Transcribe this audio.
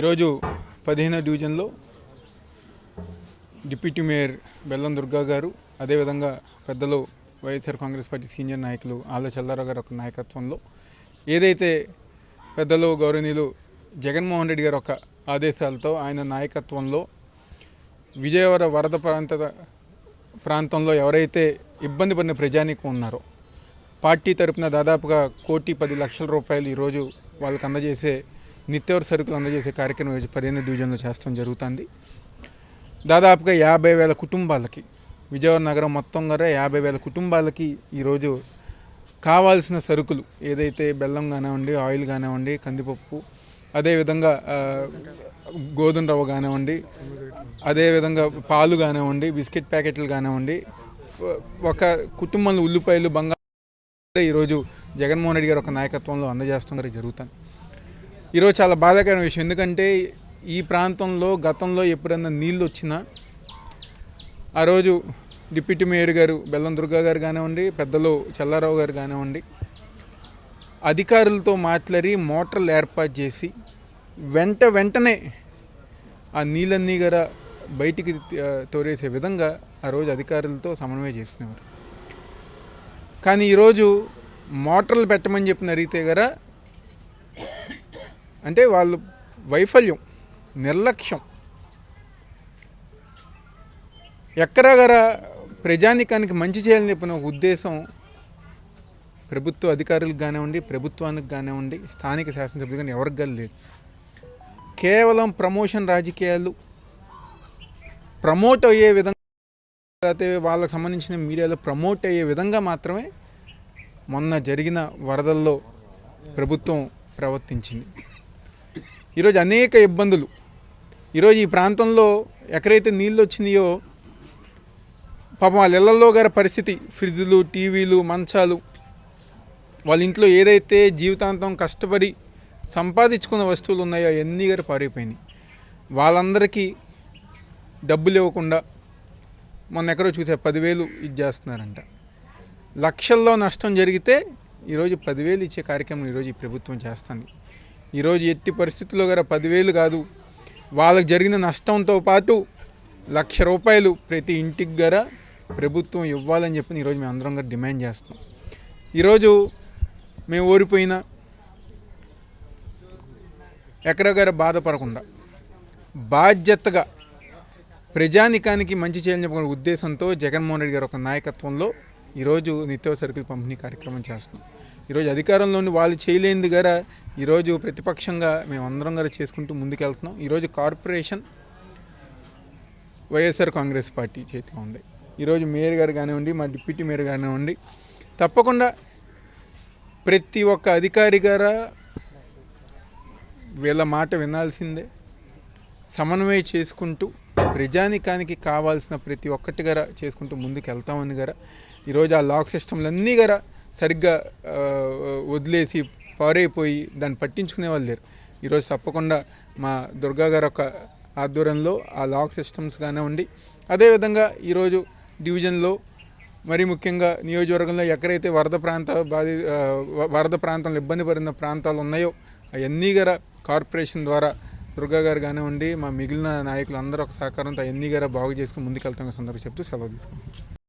ఈరోజు పదిహేనో డివిజన్లో డిప్యూటీ మేయర్ బెల్లం దుర్గా గారు అదేవిధంగా పెద్దలు వైఎస్ఆర్ కాంగ్రెస్ పార్టీ సీనియర్ నాయకులు ఆళ్ళ చల్లారావు గారు ఒక నాయకత్వంలో ఏదైతే పెద్దలు గౌరవనీయులు జగన్మోహన్ రెడ్డి గారు ఒక ఆదేశాలతో ఆయన నాయకత్వంలో విజయవాడ వరద ప్రాంత ప్రాంతంలో ఎవరైతే ఇబ్బంది పడిన ప్రజానీకం ఉన్నారో పార్టీ తరపున దాదాపుగా కోటి పది లక్షల రూపాయలు ఈరోజు వాళ్ళకి అందజేసే నిత్యవర సరుకులు అందజేసే కార్యక్రమం ఈరోజు పదిహేను డివిజన్లో చేస్తాం జరుగుతుంది. దాదాపుగా యాభై వేల కుటుంబాలకి విజయవాడ నగరం మొత్తం కూడా యాభై వేల కుటుంబాలకి ఈరోజు కావాల్సిన సరుకులు ఏదైతే బెల్లం కానివ్వండి ఆయిల్ కానివ్వండి కందిపప్పు అదేవిధంగా గోధుమ రవ్వ కానివ్వండి అదేవిధంగా పాలు కానివ్వండి బిస్కెట్ ప్యాకెట్లు కానివ్వండి ఒక కుటుంబంలో ఉల్లిపాయలు బంగారు ఈరోజు జగన్మోహన్ రెడ్డి గారు ఒక నాయకత్వంలో అందజేస్తాం జరుగుతాను ఈరోజు చాలా బాధాకరమైన విషయం. ఎందుకంటే ఈ ప్రాంతంలో గతంలో ఎప్పుడన్నా నీళ్ళు వచ్చినా ఆ రోజు డిప్యూటీ మేయర్ గారు బెల్లం దుర్గా గారు కానివ్వండి పెద్దలు చల్లారావు గారు కానివ్వండి అధికారులతో మాట్లాడి మోటార్లు ఏర్పాటు చేసి వెంట వెంటనే ఆ నీళ్ళన్నీ గర బయటికి తోరేసే విధంగా ఆ రోజు అధికారులతో సమన్వయం చేసినవారు కానీ ఈరోజు మోటార్లు పెట్టమని చెప్పిన అడిగితే గరా అంటే వాళ్ళు వైఫల్యం నిర్లక్ష్యం. ఎక్కడగర ప్రజానికానికి మంచి చేయాలని చెప్పిన ఒక ఉద్దేశం ప్రభుత్వ అధికారులకు కానివ్వండి ప్రభుత్వానికి కానివ్వండి స్థానిక శాసనసభ్యులు కానీ ఎవరికి కానీ లేదు. కేవలం ప్రమోషన్ రాజకీయాలు ప్రమోట్ అయ్యే విధంగా అయితే వాళ్ళకి సంబంధించిన మీడియాలో ప్రమోట్ అయ్యే విధంగా మాత్రమే మొన్న జరిగిన వరదల్లో ప్రభుత్వం ప్రవర్తించింది. ఈరోజు అనేక ఇబ్బందులు. ఈరోజు ఈ ప్రాంతంలో ఎక్కడైతే నీళ్ళు వచ్చినాయో పాపం వాళ్ళ ఇళ్ళలో గారి పరిస్థితి ఫ్రిడ్జ్లు టీవీలు మంచాలు వాళ్ళ ఇంట్లో ఏదైతే జీవితాంతం కష్టపడి సంపాదించుకున్న వస్తువులు ఉన్నాయో అవన్నీ గారు పారైపోయినాయి వాళ్ళందరికీ డబ్బులు ఇవ్వకుండా మొన్న ఎక్కడో చూసే పదివేలు ఇది చేస్తున్నారంట. లక్షల్లో నష్టం జరిగితే ఈరోజు పదివేలు ఇచ్చే కార్యక్రమం ఈరోజు ఈ ప్రభుత్వం చేస్తుంది. ఈరోజు ఎట్టి పరిస్థితుల్లో గారు పదివేలు కాదు. వాళ్ళకి జరిగిన నష్టంతో పాటు లక్ష రూపాయలు ప్రతి ఇంటికి గర ప్రభుత్వం ఇవ్వాలని చెప్పి ఈరోజు మేము అందరం గారు డిమాండ్ చేస్తాం ఈరోజు మేము ఓడిపోయిన ఎక్కడగారు బాధపడకుండా బాధ్యతగా ప్రజానికానికి మంచి చేయాలని ఉద్దేశంతో జగన్మోహన్ రెడ్డి గారు ఒక నాయకత్వంలో ఈరోజు నిత్యావసరకులు పంపిణీ కార్యక్రమం చేస్తున్నాం. ఈరోజు అధికారంలోని వాళ్ళు చేయలేనిది గారా ఈరోజు ప్రతిపక్షంగా మేము అందరం గారు చేసుకుంటూ ముందుకెళ్తున్నాం. ఈరోజు కార్పొరేషన్ వైఎస్ఆర్ కాంగ్రెస్ పార్టీ చేతిలో ఉంది. ఈరోజు మేయర్ గారు కానివ్వండి మా డిప్యూటీ మేయర్ కానివ్వండి తప్పకుండా ప్రతి ఒక్క అధికారి గారా వీళ్ళ మాట వినాల్సిందే. సమన్వయం చేసుకుంటూ ప్రజానికానికి కావాల్సిన ప్రతి ఒక్కటి గర చేసుకుంటూ ముందుకు వెళ్తామని గర ఈరోజు ఆ లాక్ సిస్టమ్లన్నీ గర సరిగ్గా వదిలేసి పారైపోయి దాన్ని పట్టించుకునే వాళ్ళు లేరు. ఈరోజు తప్పకుండా మా దుర్గా గారు ఒక ఆధ్వర్యంలో ఆ లాక్ సిస్టమ్స్ కానివ్వండి అదేవిధంగా ఈరోజు డివిజన్లో మరి ముఖ్యంగా నియోజకవర్గంలో ఎక్కడైతే వరద ప్రాంత బాధి వరద ప్రాంతంలో ఇబ్బంది పడిన ప్రాంతాలు ఉన్నాయో అవన్నీ గారు కార్పొరేషన్ ద్వారా దుర్గా గారు కానివ్వండి మా మిగిలిన నాయకులు అందరూ ఒక సహకారంతో అవన్నీ గారు బాగు చేసుకుని ముందుకెళ్తాం సందర్భం చెప్తూ సెలవు తీసుకుంటాం